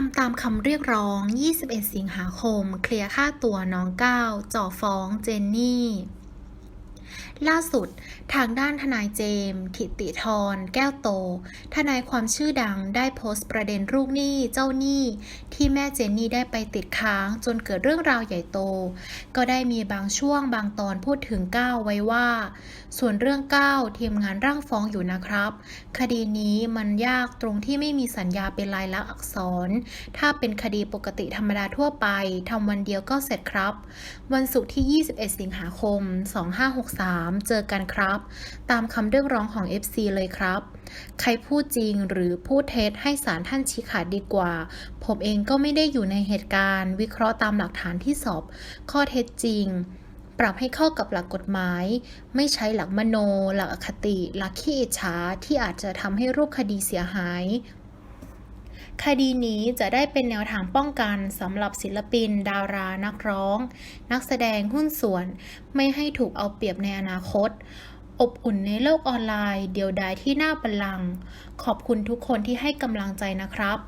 ทำตามคำเรียกร้อง 21 สิงหาคม เคลียร์ค่าตัวน้องก้าวจ่อฟ้องเจนนี่ ล่าสุดทางด้านทนายเจมส์ถิติธรแก้วโต ทนายความชื่อดังได้โพสต์ประเด็นลูกหนี้เจ้าหนี้ ที่แม่เจนนี่ได้ไปติดค้างจนเกิดเรื่องราวใหญ่โต ก็ได้มีบางช่วงบางตอนพูดถึงก้าวไว้ว่า ส่วนเรื่องก้าวทีมงานร่างฟ้องอยู่นะครับ คดีนี้มันยากตรงที่ไม่มีสัญญาเป็นลายลักษณ์อักษร ถ้าเป็นคดีปกติธรรมดาทั่วไปทำวันเดียวก็เสร็จครับ วันศุกร์ที่ 21 สิงหาคม 256 3 เจอกันครับ ตามคำเรียกร้องของ FC เลยครับ ใครพูดจริงหรือพูดเท็จให้ศาลท่านชี้ขาดดีกว่า ผมเองก็ไม่ได้อยู่ในเหตุการณ์ วิเคราะห์ตามหลักฐานที่สอบ ข้อเท็จจริง ปรับให้เข้ากับหลักกฎหมาย ไม่ใช้หลักมโน หลักอคติ หลักขี้อิจฉาที่อาจจะทำให้รูปคดีเสียหาย คดีนี้จะได้เป็นแนวทางป้องกันสำหรับศิลปิน ดารานักร้อง นักแสดงหุ้นส่วน ไม่ให้ถูกเอาเปรียบในอนาคต อบอุ่นในโลกออนไลน์ เดียวดายที่หน้าบัลลัง ขอบคุณทุกคนที่ให้กำลังใจนะครับ